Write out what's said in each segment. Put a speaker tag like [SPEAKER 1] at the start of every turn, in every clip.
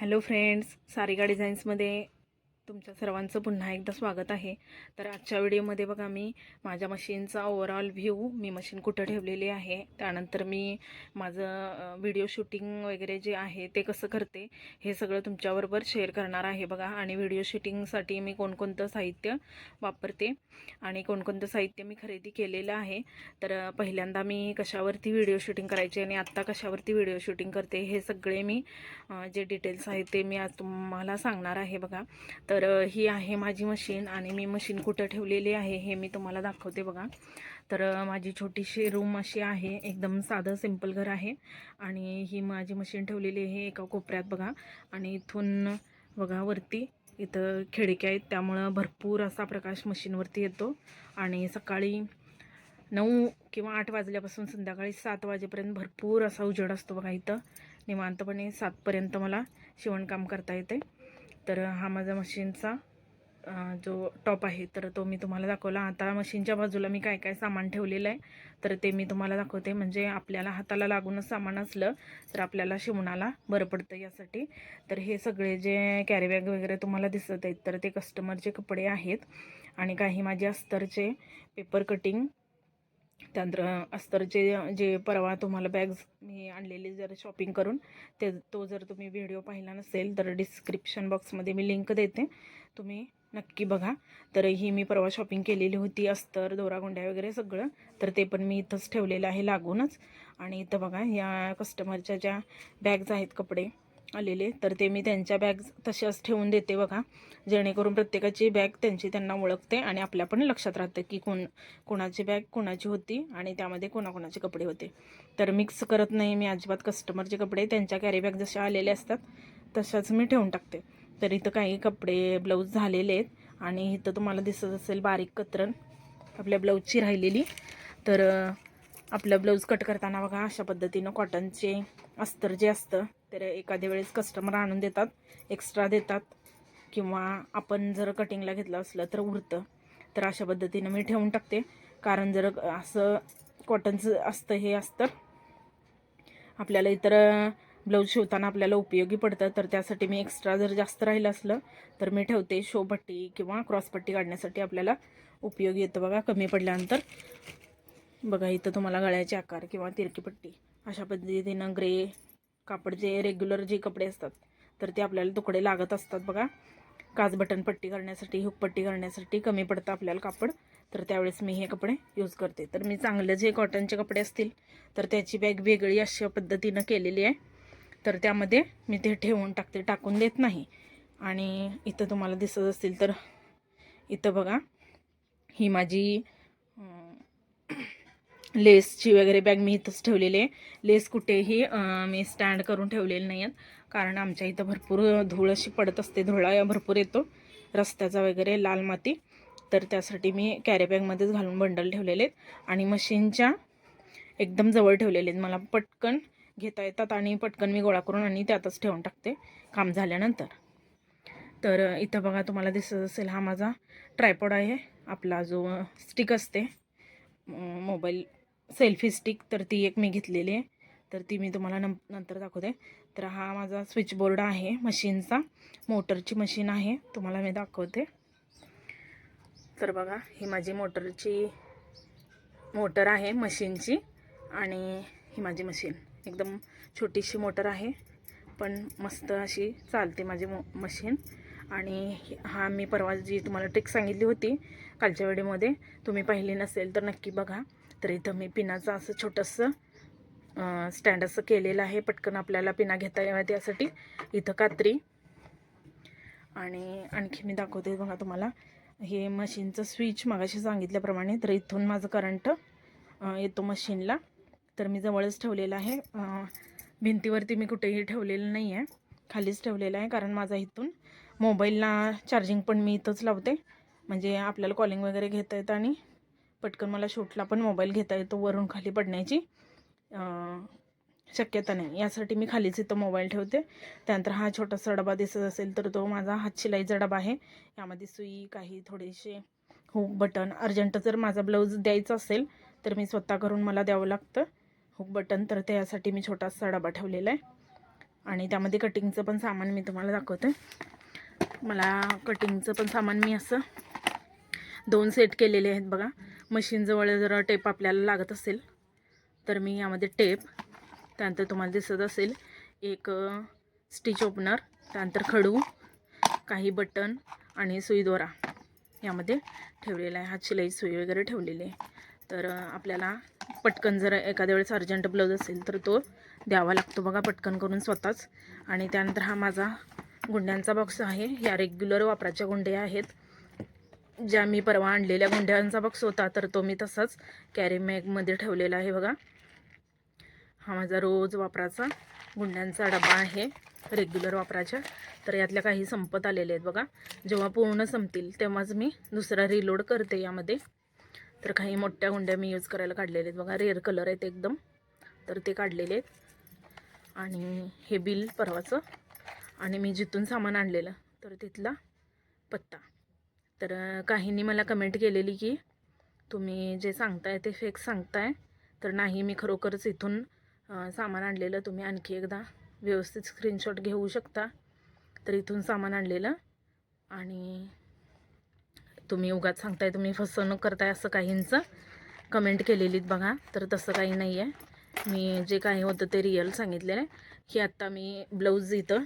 [SPEAKER 1] Hello friends Sarika डिझाईन्समध्ये तुमच्या सर्वांचं पुन्हा एकदा स्वागत आहे. तर आजच्या व्हिडिओमध्ये बघा मी माझ्या मशीनचा ओवरऑल व्ह्यू मी मशीन कुठं ठेवलेली आहे त्यानंतर मी माझं व्हिडिओ शूटिंग वगैरे जे आहे ते कसं करते हे सगळं तुमच्याबरोबर शेअर करणार आहे बघा. आणि व्हिडिओ शूटिंगसाठी मी कोणकोणतं साहित्य वापरते आणि कोणकोणतं साहित्य मी खरेदी केलेलं आहे. तर पहिल्यांदा मी कशावरती व्हिडिओ शूटिंग करायचे आणि आत्ता कशावरती व्हिडिओ शूटिंग करते हे सगळे मी जे डिटेल्स आहेत ते मी आज तुम्हाला सांगणार आहे बघा. तर तर ही आहे माझी मशीन आणि मी मशीन कुठं ठेवलेली आहे हे मी तुम्हाला दाखवते बघा. तर माझी छोटीशी रूम अशी आहे एकदम साधं सिंपल घर आहे आणि ही माझी मशीन ठेवलेली आहे एका कोपऱ्यात बघा आणि इथून बघा वरती इथं खिडक्या आहेत त्यामुळं भरपूर असा प्रकाश मशीनवरती येतो आणि सकाळी नऊ किंवा आठ वाजल्यापासून संध्याकाळी सात वाजेपर्यंत भरपूर असा उजेड असतो बघा इथं. निवांतपणे सातपर्यंत मला शिवणकाम करता येते. तर हा माझा मशीनचा जो टॉप आहे तर तो मी तुम्हाला दाखवला. आता मशीनच्या बाजूला मी काय काय सामान ठेवलेलं आहे तर ते मी तुम्हाला दाखवते. म्हणजे आपल्याला हाताला लागूनच सामान असलं तर आपल्याला शिवणाला बरं पडतं यासाठी. तर हे सगळे जे कॅरीबॅग वगैरे तुम्हाला दिसत आहेत तर ते कस्टमरचे कपडे आहेत. आणि काही माझे अस्तरचे पेपर कटिंग त्यानंतर अस्तरचे जे परवा तुम्हाला बॅग्स मी आणलेले जर शॉपिंग करून ते तो जर तुम्ही व्हिडिओ पाहिला नसेल तर डिस्क्रिप्शन बॉक्समध्ये मी लिंक देते. तुम्ही नक्की बघा. तर ही मी परवा शॉपिंग केलेली होती अस्तर दोरागोंड्या वगैरे सगळं. तर ते पण मी इथंच ठेवलेलं आहे लागूनच. आणि इथं बघा या कस्टमरच्या ज्या बॅग्स आहेत कपडे आलेले तर ते मी त्यांच्या बॅग तशाच ठेवून देते बघा. जेणेकरून प्रत्येकाची बॅग त्यांची त्यांना ओळखते आणि आपल्या पण लक्षात राहतं की कोण कोणाची बॅग कोणाची होती आणि त्यामध्ये कोणाकोणाचे कपडे होते. तर मिक्स करत नाही मी अजिबात कस्टमरचे कपडे. त्यांच्या कॅरीबॅग जशा आलेल्या असतात तशाच मी ठेवून टाकते. तर इथं काही कपडे ब्लाऊज झालेले आहेत आणि इथं तुम्हाला दिसत असेल बारीक कतरण आपल्या ब्लाऊजची राहिलेली. तर आपलं ब्लाऊज कट करताना बघा अशा पद्धतीनं कॉटनचे अस्तर जे असतं तर एखाद्या वेळेस कस्टमर आणून देतात एक्स्ट्रा देतात किंवा आपण जर कटिंगला घेतलं असलं तर उरतं. तर अशा पद्धतीनं मी ठेवून टाकते. कारण जर असं कॉटनचं असतं हे असतं आपल्याला इतर ब्लाऊज शिवताना आपल्याला उपयोगी पडतं. तर त्यासाठी मी एक्स्ट्रा जर जास्त राहिलं असलं तर मी ठेवते. शोपट्टी किंवा क्रॉसपट्टी काढण्यासाठी आपल्याला उपयोगी येतं बघा. कमी पडल्यानंतर बघा इथं तुम्हाला गळ्याचे आकार किंवा तिरकी पट्टी अशा पद्धतीनं ग्रे कापड जे रेग्युलर जे कपडे असतात तर ते आपल्याला तुकडे लागत असतात बघा. काच बटन पट्टी करण्यासाठी हुकपट्टी करण्यासाठी कमी पडतं आपल्याला कापड. तर त्यावेळेस मी हे कपडे यूज करते. तर मी चांगले जे कॉटनचे कपडे असतील तर त्याची बॅग वेगळी अशा पद्धतीनं केलेली आहे. तर त्यामध्ये मी ते ठेवून टाकते टाकून देत नाही. आणि इथं तुम्हाला दिसत असतील तर इथं बघा ही माझी लेसची वगैरे बॅग मी इथंच ठेवलेली आहे. लेस कुठेही मी स्टँड करून ठेवलेले नाही आहेत कारण आमच्या इथं भरपूर धूळ अशी पडत असते धुळा भरपूर येतो रस्त्याचा वगैरे लाल माती. तर त्यासाठी मी कॅरीबॅगमध्येच घालून बंडल ठेवलेले आहेत. आणि मशीनच्या एकदम जवळ ठेवलेले आहेत. मला पटकन घेता येतात आणि पटकन मी गोळा करून आणि त्यातच ठेवून टाकते काम झाल्यानंतर. तर इथं बघा तुम्हाला दिसत असेल हा माझा ट्रायपॉड आहे. आपला जो स्टिक असते मोबाईल सेल्फी स्टिक तर ती एक मी घेतलेली आहे. तर ती मी तुम्हाला नं नंतर दाखवते. तर हा माझा स्विच बोर्ड आहे मशीनचा. मोटरची मशीन आहे तुम्हाला मी दाखवते. तर बघा ही माझी मोटरची मोटर आहे मशीनची आणि ही माझी मशीन. एकदम छोटीशी मोटर आहे पण मस्त अशी चालते माझी मो मशीन. आणि हा मी परवा जी तुम्हाला ट्रिक सांगितली होती कालच्या वेळेमध्ये तुम्ही पाहिली नसेल तर नक्की बघा. तर इथं मी पिनाचं असं छोटंसं स्टँड असं केलेलं आहे. पटकन आपल्याला पिना घेता याव्या त्यासाठी. इथं कात्री. आणि आणखी मी दाखवते बघा तुम्हाला. हे मशीनचं स्विच मागाशी सांगितल्याप्रमाणे तर इथून माझं करंट येतो मशीनला. तर मी जवळच ठेवलेलं आहे. भिंतीवरती मी कुठेही ठेवलेलं नाही आहे खालीच ठेवलेलं आहे कारण माझा इथून मोबाईलला चार्जिंग पण मी इथंच लावते. म्हणजे आपल्याला कॉलिंग वगैरे घेता येतं आणि पटकन मला शूटला पण मोबाईल घेता येतो वरून खाली पडण्याची. शक्यता नाही. यासाठी मी खालीच इथं मोबाईल ठेवते. त्यानंतर हा छोटासा डबा दिसत असेल तर तो माझा हातशिलाईचा डबा आहे. यामध्ये सुई काही थोडेसे हुक बटन. अर्जंट जर माझा ब्लाऊज द्यायचा असेल तर मी स्वतः करून मला द्यावं लागतं. Hook button. तर त्यासाठी मी छोटासा डबा ठेवलेला आहे. आणि त्यामध्ये कटिंगचं पण सामान मी तुम्हाला दाखवते. मला कटिंगचं पण सामान मी असं दोन सेट केलेले आहेत बघा. मशीनजवळ जर टेप आपल्याला लागत असेल तर मी यामध्ये टेप त्यानंतर तुम्हाला दिसत असेल एक स्टिच ओपनर त्यानंतर खडू काही बटन आणि सुईदोरा यामध्ये ठेवलेला आहे. हात शिलाई सुई वगैरे ठेवलेली आहे. तर आपल्याला पटकन जर एखाद्या वेळेस अर्जंट ब्लाऊज असेल तर तो द्यावा लागतो बघा पटकन करून स्वतःच. आणि त्यानंतर हा माझा गुंड्यांचा बॉक्स आहे. या रेग्युलर वापराच्या गुंड्या आहेत. ज्या मी परवा आणलेल्या गुंड्यांचा बॉक्स होता तर तो मी तसाच कॅरी बॅगमध्ये ठेवलेला आहे बघा. हा माझा रोज वापराचा गुंड्यांचा डबा आहे रेग्युलर वापराच्या. तर यातल्या काही संपत आलेले आहेत बघा. जेव्हा पूर्ण संपतील तेव्हाच मी दुसरा रिलोड करते यामध्ये. तर काही मोठ्या गुंड्या मी यूज करायला काढलेले आहेत बघा. रेअर कलर आहेत एकदम. तर ते काढलेले आहेत. आणि हे बिल परवाचं. आणि मी जिथून सामान आणलेलं तर तिथला पत्ता. तर काहींनी मला कमेंट केलेली की तुम्ही जे सांगताय ते फेक सांगताय तर नाही मी खरोखरच इथून सामान आणलेलं तुम्ही आणखी एकदा व्यवस्थित स्क्रीनशॉट घेऊ शकता. तर इथून सामान आणलेलं आणि तुम्ही उगाच सांगताय तुम्ही फसवणूक करताय असं काहींचं कमेंट केलेलीत बघा. तर तसं काही नाही आहे मी जे काही होतं ते रिअल सांगितलेलं आहे. की आत्ता मी ब्लाऊज इथं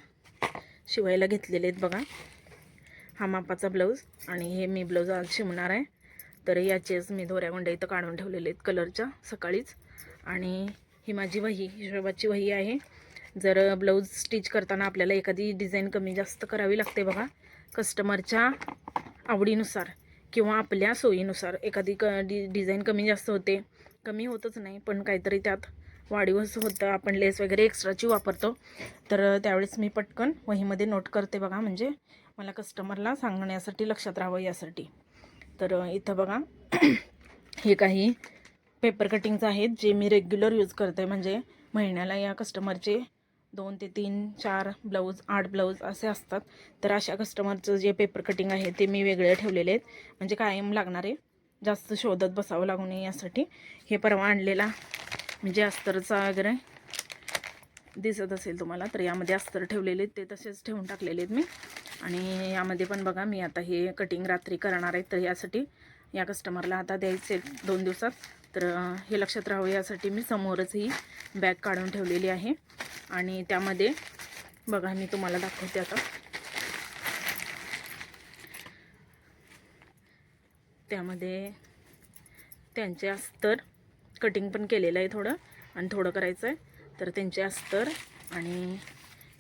[SPEAKER 1] शिवायला घेतलेले आहेत बघा. हा मापाचा ब्लाऊज आणि हे मी ब्लाऊज आज शिवणार आहे. तर याचेच मी दोऱ्यागुंड्या इथं काढून ठेवलेले आहेत कलरच्या सकाळीच. आणि ही माझी वही हिशोबाची वही आहे. जर ब्लाऊज स्टिच करताना आपल्याला एखादी डिझाईन कमी जास्त करावी लागते बघा. कस्टमरच्या आवडीनुसार किंवा आपल्या सोयीनुसार एखादी क डि डिझाईन कमी जास्त होते. कमी होतच नाही पण काहीतरी त्यात वाढीवच होतं. आपण लेस वगैरे एक्स्ट्राची वापरतो. तर त्यावेळेस मी पटकन वहीमध्ये नोट करते बघा. म्हणजे मला कस्टमरला सांगण्यासाठी लक्षात राहावं यासाठी. तर इथं बघा हे काही पेपर कटिंग्स आहेत जे मी रेग्युलर यूज करते. म्हणजे महिन्याला या कस्टमरचे दोन ते तीन चार ब्लाऊज आठ ब्लाऊज असे असतात. तर अशा कस्टमरचं जे पेपर कटिंग आहे ते मी वेगळे ठेवलेले आहेत. म्हणजे कायम लागणारे जास्त शोधत बसावं लागू नये यासाठी. हे परवा आणलेला म्हणजे अस्तरचा वगैरे दिसत असेल तुम्हाला तर यामध्ये अस्तर ठेवलेले आहेत. ते तसेच ठेवून टाकलेले आहेत मी. आणि यामध्ये पण बघा मी आता हे कटिंग रात्री करणार आहे तर यासाठी या कस्टमरला आता द्यायचे दोन दिवसात. तर हे लक्षात राहावं यासाठी मी समोरच ही बॅग काढून ठेवलेली आहे. आणि त्यामध्ये बघा मी तुम्हाला दाखवते आता. त्यामध्ये त्यांचे अस्तर कटिंग पण केलेलं आहे थोडं आणि थोडं करायचं आहे तर त्यांचे अस्तर आणि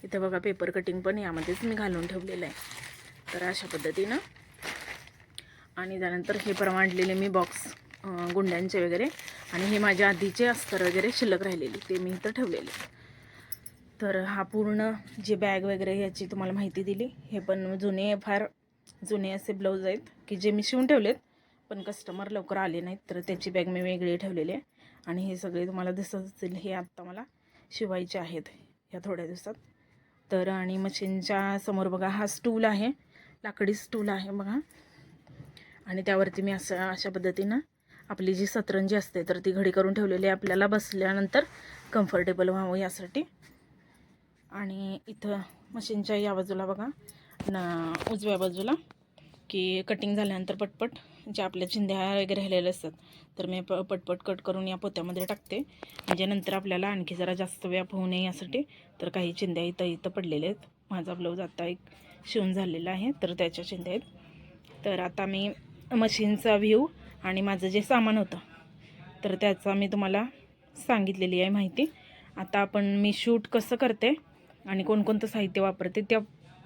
[SPEAKER 1] इथं बघा पेपर कटिंग पण यामध्येच मी घालून ठेवलेलं आहे. तर अशा पद्धतीनं. आणि त्यानंतर हे परवांडलेले मी बॉक्स गुंड्यांचे वगैरे. आणि हे माझ्या आधीचे अस्तर वगैरे शिल्लक राहिलेली ते मी इथं ठेवलेले. तर हा पूर्ण जे बॅग वगैरे याची तुम्हाला माहिती दिली हे पण जुने फार जुने असे ब्लाऊज आहेत की जे मी शिवून ठेवलेत पण कस्टमर लवकर आले नाहीत तर त्याची बॅग मी वेगळी ठेवलेली आहे. आणि हे सगळे तुम्हाला दिसत असतील हे आत्ता मला शिवायचे आहेत ह्या थोड्या दिवसात. तर आणि मशीनच्या समोर बघा हा स्टूल आहे. लाकडी स्टूल आहे बघा. आणि त्यावरती मी असं अशा पद्धतीनं आपली जी सतरंजी असते तर ती घडी करून ठेवलेली आहे. आपल्याला बसल्यानंतर कम्फर्टेबल व्हावं यासाठी. आणि इथं मशीनच्या या बाजूला बघा न उजव्या बाजूला की कटिंग झाल्यानंतर पटपट ज्या आपल्या चिंध्या वगैरे राहिलेल्या असतात तर मी प पटपट कट करून या पोत्यामध्ये टाकते. म्हणजे नंतर आपल्याला आणखी जरा जास्त व्याप होऊ नये यासाठी तर काही चिंध्या इथं इथं पडलेल्या आहेत. माझा ब्लाऊज आता एक शिवून झालेला आहे तर त्याच्या चिंध्या आहेत. तर आता मी मशीनचा व्ह्यू आणि माझं जे सामान होतं तर त्याचा मी तुम्हाला सांगितलेली आहे माहिती. आता आपण मी शूट कसं करते आणि कोणकोणतं साहित्य वापरते त्या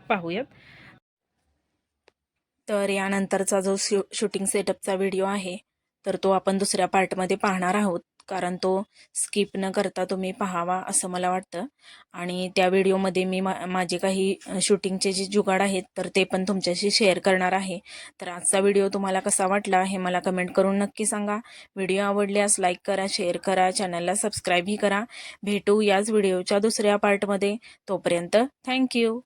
[SPEAKER 1] पाहूयात. तर यानंतरचा जो शू शूटिंग सेटअपचा व्हिडिओ आहे तर तो आपण दुसऱ्या पार्टमध्ये पाहणार आहोत. कारण तो स्किप न करता तुम्ही पाहावा असं मला वाटतं. आणि त्या व्हिडिओमध्ये मी मा माझे काही शूटिंगचे जे जुगाड आहेत तर ते पण तुमच्याशी शेअर करणार आहे. तर आजचा व्हिडिओ तुम्हाला कसा वाटला हे मला कमेंट करून नक्की सांगा. व्हिडिओ आवडल्यास लाईक करा शेअर करा चॅनलला सबस्क्राईबही करा. भेटू याच व्हिडिओच्या दुसऱ्या पार्टमध्ये तोपर्यंत थँक्यू